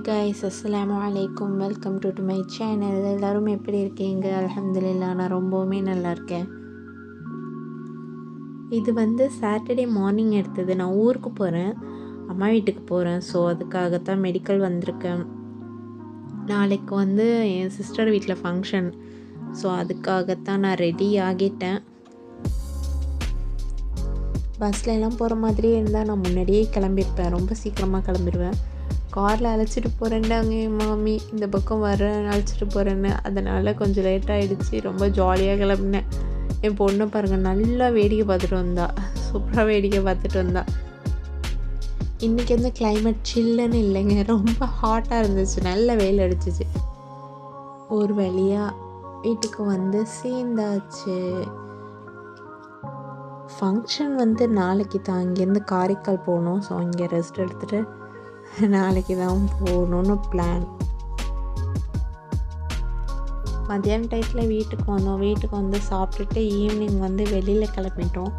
Guys அஸ்ஸலாமு அலைக்கும் welcome to to my channel எல்லோரும் எப்படி இருக்கீங்க? அலமதுல்லா நான் ரொம்பவுமே நல்லா இருக்கேன். இது வந்து சாட்டர்டே மார்னிங் எடுத்தது. நான் ஊருக்கு போகிறேன் அம்மா வீட்டுக்கு போகிறேன் ஸோ அதுக்காகத்தான் மெடிக்கல் வந்திருக்கேன். நாளைக்கு வந்து என் சிஸ்டர் வீட்டில் ஃபங்க்ஷன் ஸோ அதுக்காகத்தான் நான் ரெடி ஆகிட்டேன். பஸ்ல எல்லாம் போகிற மாதிரியே இருந்தால் நான் முன்னாடியே கிளம்பியிருப்பேன் ரொம்ப சீக்கிரமாக கிளம்பிடுவேன் காரில் அழைச்சிட்டு போகிறேன்டாங்க என் மாமி. இந்த பக்கம் வர்றேன் அழைச்சிட்டு போகிறேன்னு அதனால் கொஞ்சம் லேட் ஆகிடுச்சி ரொம்ப ஜாலியாக கிளம்புனேன். என் பொண்ணை பாருங்கள் நல்லா வேடிக்கை பார்த்துட்டு வந்தா. சூப்பராக வேடிக்கை பார்த்துட்டு வந்தா. இன்றைக்கி வந்து கிளைமேட் சில்லுன்னு இல்லைங்க. ரொம்ப ஹாட்டாக இருந்துச்சு. நல்ல வெயில் அடிச்சிச்சு. ஒரு வழியாக வீட்டுக்கு வந்து சேர்ந்தாச்சு. ஃபங்க்ஷன் வந்து நாளைக்கு தான். இங்கேருந்து காரைக்கால் போகணும். ஸோ இங்கே ரெஸ்ட் எடுத்துகிட்டு நாளைக்கு தான் போகணுன்னு பிளான் மத்தியான டயத்தில் வீட்டுக்கு வந்தோம். வீட்டுக்கு வந்து சாப்பிட்டுட்டு ஈவினிங் வந்து வெளியில் கிளம்பிட்டோம்.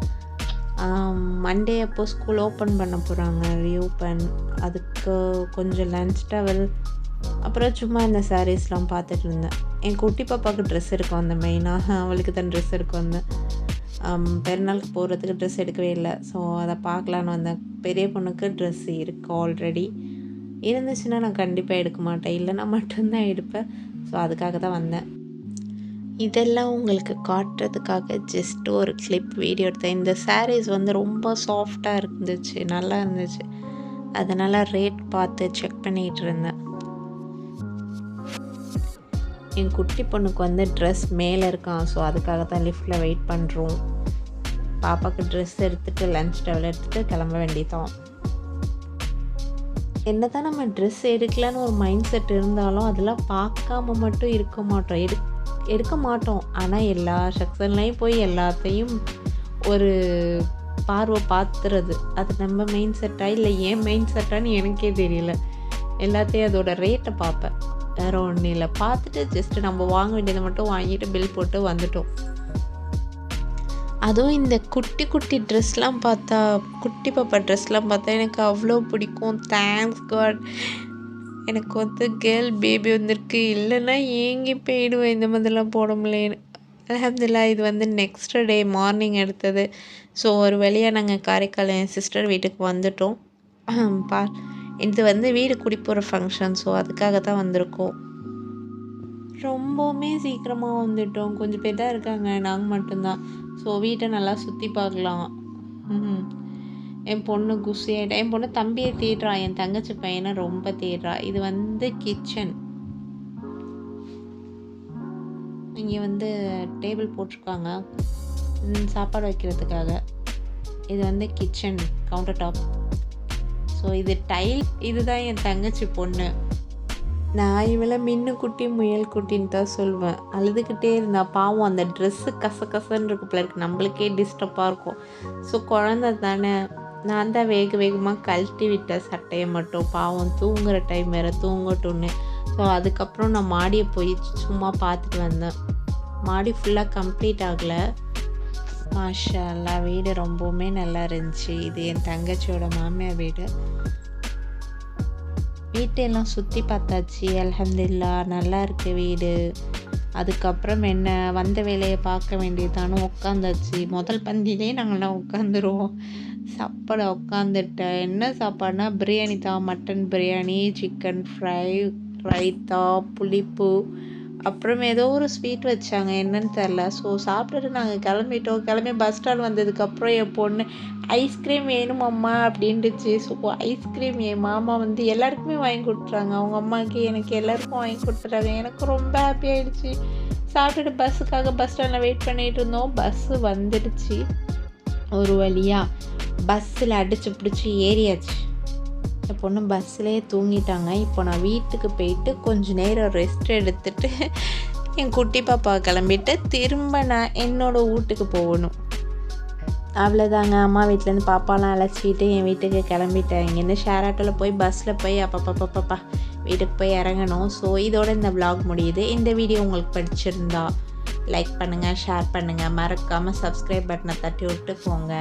மண்டே அப்போ ஸ்கூல் ஓப்பன் பண்ண போகிறாங்க ரீஓப்பன் அதுக்கு கொஞ்சம் லன்ச் டவல் அப்புறம் சும்மா இந்த சாரீஸ்லாம் பார்த்துட்டு இருந்தேன். என் குட்டி பாப்பாவுக்கு ட்ரெஸ் இருக்கும் அந்த மெயினாக அவளுக்கு தான் ட்ரெஸ் இருக்கும் வந்தேன். பெருநாளுக்கு போகிறதுக்கு ட்ரெஸ் எடுக்கவே இல்லை. ஸோ அதை பார்க்கலான்னு வந்தேன். பெரிய பொண்ணுக்கு ட்ரெஸ் இருக்குது ஆல்ரெடி இருந்துச்சுன்னா நான் கண்டிப்பாக எடுக்க மாட்டேன். இல்லைன்னா மட்டும்தான் எடுப்பேன். ஸோ அதுக்காக தான் வந்தேன். இதெல்லாம் உங்களுக்கு காட்டுறதுக்காக ஜஸ்ட் ஒரு கிளிப் வீடியோ எடுத்தேன். இந்த சாரீஸ் வந்து ரொம்ப சாஃப்டாக இருந்துச்சு. நல்லா இருந்துச்சு. அதனால் ரேட் பார்த்து செக் பண்ணிகிட்டு இருந்தேன். என் குட்டி பொண்ணுக்கு வந்து ட்ரெஸ் மேலே இருக்கான். ஸோ அதுக்காக தான் லிஃப்ட்டில் வெயிட் பண்ணுறோம் பாப்பாவுக்கு ட்ரெஸ் எடுத்துகிட்டு லன்ச் டவல் எடுத்துகிட்டு கிளம்ப வேண்டியதான் என்ன தான் நம்ம ட்ரெஸ் எடுக்கலான்னு ஒரு மைண்ட் செட் இருந்தாலும் அதெல்லாம் பார்க்காம மட்டும் இருக்க மாட்டோம். எடு எடுக்க மாட்டோம். ஆனால் எல்லா செக்ஷன்லையும் போய் எல்லாத்தையும் ஒரு பார்வை பார்த்துறது. அது நம்ம மெயின் செட்டா இல்லை ஏன் மெயின் செட்டான்னு எனக்கே தெரியல. எல்லாத்தையும் அதோட ரேட்டை பார்ப்பேன். வேறு ஒன்றும் இல்லை. பார்த்துட்டு ஜஸ்ட்டு நம்ம வாங்க வேண்டியதை மட்டும் வாங்கிட்டு பில் போட்டு வந்துட்டோம். அதுவும் இந்த குட்டி குட்டி ட்ரெஸ்லாம் பார்த்தா குட்டி பாப்பா ட்ரெஸ்லாம் பார்த்தா எனக்கு அவ்வளோ பிடிக்கும். தேங்க்ஸ் காட் எனக்கு வந்து கேர்ள் பேபி வந்திருக்கு. இல்லைன்னா ஏங்கி போயிடுவேன். இந்த மாதிரிலாம் போட முடியல. அலமதுல்லா இது வந்து நெக்ஸ்ட் டே மார்னிங் எடுத்தது. ஸோ ஒரு வழியாக நாங்கள் காரைக்கால் என் சிஸ்டர் வீட்டுக்கு வந்துட்டோம். பா இது வந்து வீடு குடி போகிற ஃபங்க்ஷன் ஸோ அதுக்காக தான் வந்திருக்கோம். ரொம்பவுமே சீக்கிரமாக வந்துட்டோம். கொஞ்சம் பேர் தான் இருக்காங்க. நாங்கள் மட்டும்தான். ஸோ வீட்டை நல்லா சுற்றி பார்க்கலாம். என் பொண்ணு குசி ஆகிட்டா என் பொண்ணு தம்பியை தேடுறா. என் தங்கச்சி பையனை ரொம்ப தேடுறா. இது வந்து கிச்சன் இங்கே வந்து டேபிள் போட்டிருக்காங்க. சாப்பாடு வைக்கிறதுக்காக. இது வந்து கிச்சன் கவுண்டர் டாப் ஸோ இது டைல் இதுதான் என் தங்கச்சி பொண்ணு. நான் இவளை மின்னு குட்டி முயல் குட்டின்னு தான் சொல்லுவேன் அழுதுகிட்டே இருந்தா பாவம் அந்த ட்ரெஸ்ஸு கச கசன்னு இருக்கு இருக்கு. நம்மளுக்கே டிஸ்டர்பாக இருக்கும். ஸோ குழந்த தானே. நான் தான் வேக வேகமாக கழட்டி விட்ட சட்டையை மட்டும். பாவம் தூங்குகிற டைம் வேறு தூங்கட்டும்னு. ஸோ அதுக்கப்புறம் நான் மாடியை போய் சும்மா பார்த்துட்டு வந்தேன். மாடி ஃபுல்லாக கம்ப்ளீட் ஆகலை. மாஷா எல்லா வீடு ரொம்பவுமே நல்லா இருந்துச்சு. இது என் தங்கச்சியோட மாமியார் வீடு. வீட்டெல்லாம் சுற்றி பார்த்தாச்சு. அலமதுல்லா நல்லா இருக்கு வீடு. அதுக்கப்புறம் என்ன வந்த வேலையை பார்க்க வேண்டியதானு உட்காந்தாச்சு. முதல் பந்திலே நாங்கள்லாம் உட்காந்துருவோம். சாப்பாடு உட்காந்துட்டேன். என்ன சாப்பாடுனா பிரியாணி தான். Mutton biryani chicken fry raita புளிப்பு அப்புறம் ஏதோ ஒரு ஸ்வீட் வச்சாங்க. என்னன்னு தெரில ஸோ சாப்பிட்டுட்டு நாங்கள் கிளம்பிட்டோம். கிளம்பி பஸ் ஸ்டாண்ட் வந்ததுக்கப்புறம் என் பொண்ணு ஐஸ்கிரீம் வேணுமம்மா அப்படின்ட்டுச்சு ஸோ ஐஸ்கிரீம் என் மாமா வந்து எல்லாருக்குமே வாங்கி கொடுத்துறாங்க அவங்க அம்மாவுக்கு எனக்கு எல்லாருக்கும் வாங்கி கொடுத்துறாங்க எனக்கு ரொம்ப ஹாப்பி ஆகிடுச்சு சாப்பிட்டுட்டு பஸ்ஸுக்காக பஸ் ஸ்டாண்டில் வெயிட் பண்ணிகிட்டு இருந்தோம். பஸ்ஸு வந்துடுச்சு. ஒரு வழியாக பஸ்ஸில் அடித்து பிடிச்சி ஏறியாச்சு. இந்த பொண்ணு பஸ்ஸிலே தூங்கிட்டாங்க. இப்போ நான் வீட்டுக்கு போயிட்டு கொஞ்ச நேரம் ரெஸ்ட் எடுத்துட்டு என் குட்டி பாப்பா கிளம்பிட்டு திரும்ப நான் என்னோடய வீட்டுக்கு போகணும். அவ்வளோதாங்க அம்மா வீட்டிலேருந்து பாப்பாலாம் அழைச்சிட்டு என் வீட்டுக்கு கிளம்பிட்டேன். இங்கேருந்து ஷேர் ஆட்டோவில் போய் பஸ்ஸில் போய் அப்பப்பப்பப்பா வீட்டுக்கு போய் இறங்கணும். ஸோ இதோட இந்த வ்ளாக் முடியுது. இந்த வீடியோ உங்களுக்கு பிடிச்சிருந்தா லைக் பண்ணுங்கள் ஷேர் பண்ணுங்கள் மறக்காமல் சப்ஸ்கிரைப் பட்டனை தட்டி விட்டு போங்க